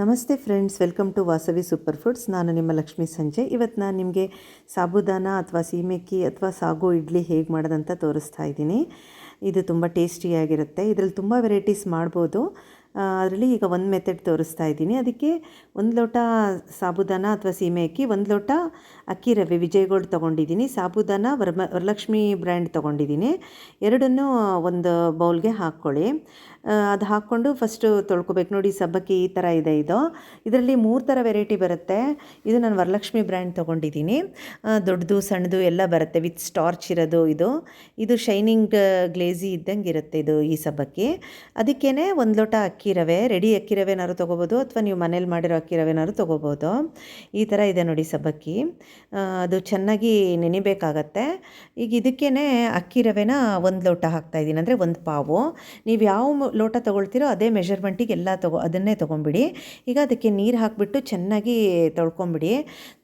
ನಮಸ್ತೆ friends, welcome to Vasavi super foods ನಾನು ನಿಮ್ಮ ಲಕ್ಷ್ಮಿ ಸಂಜೆ ಇವತ್ತು ನಾನು ನಿಮಗೆ ಸಾಬುದಾನ ಅಥವಾ ಸೀಮೆಕ್ಕಿ ಅಥವಾ ಸಾಗು ಇಡ್ಲಿ ಹೇಗೆ ಮಾಡೋದಂತ ತೋರಿಸ್ತಾ ಇದ್ದೀನಿ. ಇದು ತುಂಬ ಟೇಸ್ಟಿಯಾಗಿರುತ್ತೆ ಇದರಲ್ಲಿ ತುಂಬ ವೆರೈಟೀಸ್ ಮಾಡ್ಬೋದು. ಅದರಲ್ಲಿ ಈಗ ಒಂದು ಮೆಥಡ್ ತೋರಿಸ್ತಾ ಇದ್ದೀನಿ. ಅದಕ್ಕೆ ಒಂದು ಲೋಟ ಸಾಬುದಾನ ಅಥವಾ ಸೀಮೆ ಅಕ್ಕಿ ಒಂದು ಲೋಟ ಅಕ್ಕಿ ರವೆ ವಿಜಯಗೋಲ್ಡ್ ತೊಗೊಂಡಿದ್ದೀನಿ. ಸಾಬುದಾನ ವರಮ, ವರಲಕ್ಷ್ಮಿ ಬ್ರ್ಯಾಂಡ್ ತೊಗೊಂಡಿದ್ದೀನಿ. ಎರಡನ್ನೂ ಒಂದು ಬೌಲ್ಗೆ ಹಾಕ್ಕೊಳ್ಳಿ. ಅದು ಹಾಕ್ಕೊಂಡು ಫಸ್ಟು ತೊಳ್ಕೊಬೇಕು. ನೋಡಿ ಸಬ್ಬಕ್ಕಿ ಈ ಥರ ಇದೆ ಇದು. ಇದರಲ್ಲಿ ಮೂರು ಥರ ವೆರೈಟಿ ಬರುತ್ತೆ. ಇದು ನಾನು ವರಲಕ್ಷ್ಮಿ ಬ್ರ್ಯಾಂಡ್ ತೊಗೊಂಡಿದ್ದೀನಿ ದೊಡ್ಡದು, ಸಣ್ಣದು ಎಲ್ಲ ಬರುತ್ತೆ. ವಿತ್ ಸ್ಟಾರ್ಚ್ ಇರೋದು ಇದು. ಇದು ಶೈನಿಂಗ್ ಗ್ಲೇಸಿ ಇದ್ದಂಗೆ ಇರುತ್ತೆ ಇದು ಈ ಸಬ್ಬಕ್ಕಿ. ಅದಕ್ಕೇ ಒಂದು ಲೋಟ ಅಕ್ಕಿ ರವೆ. ರೆಡಿ ಅಕ್ಕಿ ರವೆನಾದ್ರು ತೊಗೋಬೋದು ಅಥವಾ ನೀವು ಮನೇಲಿ ಮಾಡಿರೋ ಅಕ್ಕಿ ರವೆನಾದ್ರು ತೊಗೋಬೋದು. ಈ ಥರ ಇದೆ ನೋಡಿ ಸಬ್ಬಕ್ಕಿ. ಅದು ಚೆನ್ನಾಗಿ ನೆನಿಬೇಕಾಗತ್ತೆ. ಈಗ ಇದಕ್ಕೇ ಅಕ್ಕಿ ರವೆನ ಒಂದು ಲೋಟ ಹಾಕ್ತಾಯಿದ್ದೀನಿ ಅಂದರೆ ಒಂದು ಪಾವು. ನೀವು ಯಾವ ಲೋಟ ತೊಗೊಳ್ತೀರೋ ಅದೇ ಮೆಷರ್ಮೆಂಟಿಗೆ ಎಲ್ಲ ತೊಗೊ ಅದನ್ನೇ ತೊಗೊಂಬಿಡಿ ಈಗ ಅದಕ್ಕೆ ನೀರು ಹಾಕಿಬಿಟ್ಟು ಚೆನ್ನಾಗಿ ತೊಳ್ಕೊಂಬಿಡಿ.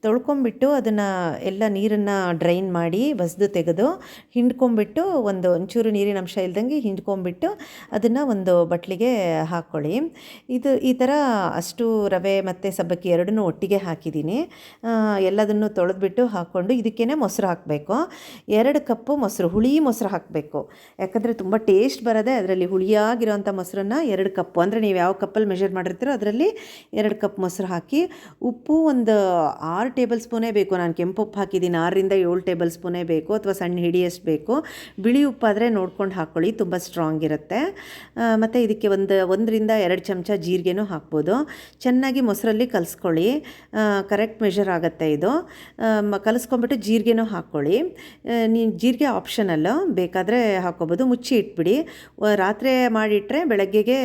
ತೊಳ್ಕೊಂಬಿಟ್ಟು ಅದನ್ನು ಎಲ್ಲ ನೀರನ್ನು ಡ್ರೈನ್ ಮಾಡಿ ಬಸ್ದು ತೆಗೆದು ಹಿಂಡ್ಕೊಂಬಿಟ್ಟು ಒಂದು ಒಂಚೂರು ನೀರಿನ ಅಂಶ ಇಲ್ದಂಗೆ ಹಿಂಡ್ಕೊಂಬಿಟ್ಟು ಅದನ್ನು ಒಂದು ಬಟ್ಲಿಗೆ ಹಾಕ್ಕೊಳ್ಳಿ ಇದು ಈ ಥರ ಅಷ್ಟು ರವೆ ಮತ್ತು ಸಬ್ಬಕ್ಕಿ ಎರಡನ್ನೂ ಒಟ್ಟಿಗೆ ಹಾಕಿದ್ದೀನಿ. ಎಲ್ಲದನ್ನು ತೊಳೆದ್ಬಿಟ್ಟು ಹಾಕ್ಕೊಂಡು ಇದಕ್ಕೇ ಮೊಸರು ಹಾಕಬೇಕು. ಎರಡು ಕಪ್ಪು ಮೊಸರು, ಹುಳಿ ಮೊಸರು ಹಾಕಬೇಕು. ಯಾಕಂದರೆ ತುಂಬ ಟೇಸ್ಟ್ ಬರೋದೇ ಅದರಲ್ಲಿ ಹುಳಿಯಾಗಿರೋಂಥ ಮೊಸರನ್ನು ಎರಡು ಕಪ್ಪು ಅಂದರೆ ನೀವು ಯಾವ ಕಪ್ಪಲ್ಲಿ ಮೆಷರ್ ಮಾಡಿರ್ತೀರೋ ಅದರಲ್ಲಿ ಎರಡು ಕಪ್ ಮೊಸರು ಹಾಕಿ, ಉಪ್ಪು ಒಂದು ಆರು ಟೇಬಲ್ ಸ್ಪೂನೇ ಬೇಕು. ನಾನು ಕೆಂಪು ಉಪ್ಪು ಹಾಕಿದ್ದೀನಿ, ಆರರಿಂದ ಏಳು ಟೇಬಲ್ ಸ್ಪೂನೇ ಬೇಕು ಅಥವಾ ಸಣ್ಣ ಹಿಡಿಯಷ್ಟು ಬೇಕು. ಬಿಳಿ ಉಪ್ಪಾದರೆ ನೋಡ್ಕೊಂಡು ಹಾಕ್ಕೊಳ್ಳಿ ತುಂಬ ಸ್ಟ್ರಾಂಗ್ ಇರುತ್ತೆ. ಮತ್ತು ಇದಕ್ಕೆ ಒಂದು ಒಂದರಿಂದ ಎರಡು ಚಮಚ ಜೀರಿಗೆನೂ ಹಾಕ್ಬೋದು. ಚೆನ್ನಾಗಿ ಮೊಸರಲ್ಲಿ ಕಲಿಸ್ಕೊಳ್ಳಿ. ಕರೆಕ್ಟ್ ಮೆಷರ್ ಆಗುತ್ತೆ ಇದು. ಕಲಿಸ್ಕೊಂಬಿಟ್ಟು ಜೀರಿಗೆನೂ ಹಾಕ್ಕೊಳ್ಳಿ ನೀವು ಜೀರಿಗೆ ಆಪ್ಷನಲ್ಲು ಬೇಕಾದರೆ ಹಾಕ್ಕೊಬೋದು. ಮುಚ್ಚಿ ಇಟ್ಬಿಡಿ. ರಾತ್ರಿ ಮಾಡಿಟ್ರೆ ಬೆಳಗ್ಗೆಗೆ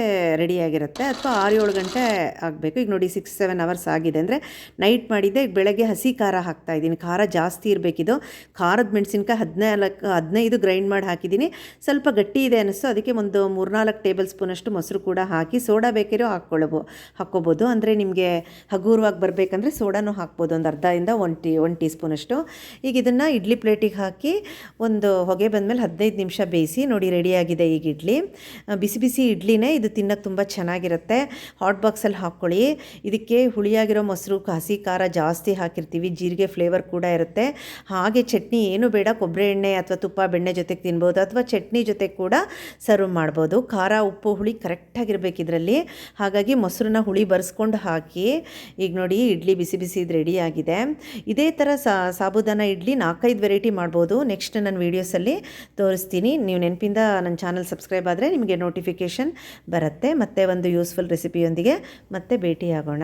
ರೆಡಿಯಾಗಿರುತ್ತೆ. ಅಥವಾ ಆರು ಏಳು ಗಂಟೆ ಆಗಬೇಕು. ಈಗ ನೋಡಿ ಸಿಕ್ಸ್ ಸೆವೆನ್ ಅವರ್ಸ್ ಆಗಿದೆ ಅಂದರೆ ನೈಟ್ ಮಾಡಿದ್ದೆ. ಈಗ ಬೆಳಗ್ಗೆ ಹಸಿ ಖಾರ ಹಾಕ್ತಾಯಿದ್ದೀನಿ ಖಾರ ಜಾಸ್ತಿ ಇರಬೇಕಿದು. ಖಾರದ ಮೆಣಸಿನ್ಕಾಯಿ ಹದಿನಾಲ್ಕು, ಹದಿನೈದು ಗ್ರೈಂಡ್ ಮಾಡಿ ಹಾಕಿದ್ದೀನಿ. ಸ್ವಲ್ಪ ಗಟ್ಟಿ ಇದೆ ಅನ್ನಿಸ್ತು ಅದಕ್ಕೆ ಒಂದು ಮೂರ್ನಾಲ್ಕು ಟೇಬಲ್ ಸ್ಪೂನಷ್ಟು ಮೊಸರು ಕೂಡ ಹಾಕಿ ಸೋಡಾ ಬೇಕಿರೋ ಹಾಕ್ಕೊಳ್ಬೋ ಹಾಕ್ಕೋಬೋದು ಅಂದರೆ ನಿಮಗೆ ಹಗುರವಾಗಿ ಬರಬೇಕಂದ್ರೆ ಸೋಡಾನು ಹಾಕ್ಬೋದು. ಒಂದು ಅರ್ಧದಿಂದ ಒನ್ ಟೀ ಒನ್ ಟೀ ಸ್ಪೂನಷ್ಟು ಈಗ ಇದನ್ನು ಇಡ್ಲಿ ಪ್ಲೇಟಿಗೆ ಹಾಕಿ ಒಂದು ಹೊಗೆ ಬಂದಮೇಲೆ ಹದಿನೈದು ನಿಮಿಷ ಬೇಯಿಸಿ ನೋಡಿ ರೆಡಿಯಾಗಿದೆ ಈಗ ಇಡ್ಲಿ. ಬಿಸಿ ಬಿಸಿ ಇಡ್ಲಿನೇ ಇದು ತಿನ್ನೋಕ್ಕೆ ತುಂಬ ಚೆನ್ನಾಗಿರುತ್ತೆ. ಹಾಟ್ ಬಾಕ್ಸಲ್ಲಿ ಹಾಕ್ಕೊಳ್ಳಿ. ಇದಕ್ಕೆ ಹುಳಿಯಾಗಿರೋ ಮೊಸರು, ಹಸಿ ಖಾರ ಜಾಸ್ತಿ ಹಾಕಿರ್ತೀವಿ. ಜೀರಿಗೆ ಫ್ಲೇವರ್ ಕೂಡ ಇರುತ್ತೆ. ಹಾಗೆ ಚಟ್ನಿ ಏನು ಬೇಡ, ಕೊಬ್ಬರಿ ಎಣ್ಣೆ ಅಥವಾ ತುಪ್ಪ, ಬೆಣ್ಣೆ ಜೊತೆಗೆ ತಿನ್ಬೋದು ಅಥವಾ ಚಟ್ನಿ ಜೊತೆ ಕೂಡ ಸರ್ವ್ ಮಾಡ್ಬೋದು. ಖಾರ, ಉಪ್ಪು, ಹುಳಿ ಕರೆಕ್ಟಾಗಿರ್ಬೇಕು ಇದರಲ್ಲಿ. ಹಾಗಾಗಿ ಮೊಸರನ್ನ ಹುಳಿ ಬರೆಸ್ಕೊಂಡು ಹಾಕಿ. ಈಗ ನೋಡಿ ಇಡ್ಲಿ ಬಿಸಿ ಬಿಸಿ ಇದು ರೆಡಿ ಆಗಿದೆ. ಇದೇ ಥರ ಸಾಬುದಾನ ಇಡ್ಲಿ ನಾಲ್ಕೈದು ವೆರೈಟಿ ಮಾಡ್ಬೋದು. ನೆಕ್ಸ್ಟ್ ನನ್ನ ವೀಡಿಯೋಸಲ್ಲಿ ತೋರಿಸ್ತೀನಿ. ನೀವು ನೆನಪಿಂದ ನನ್ನ ಚಾನಲ್ ಸಬ್ಸ್ಕ್ರೈಬ್ ಆದರೆ ನಿಮಗೆ ನೋಟಿಫಿಕೇಷನ್ ಬರುತ್ತೆ. ಮತ್ತೆ ಒಂದು ಯೂಸ್ಫುಲ್ ರೆಸಿಪಿಯೊಂದಿಗೆ ಮತ್ತೆ ಭೇಟಿಯಾಗೋಣ.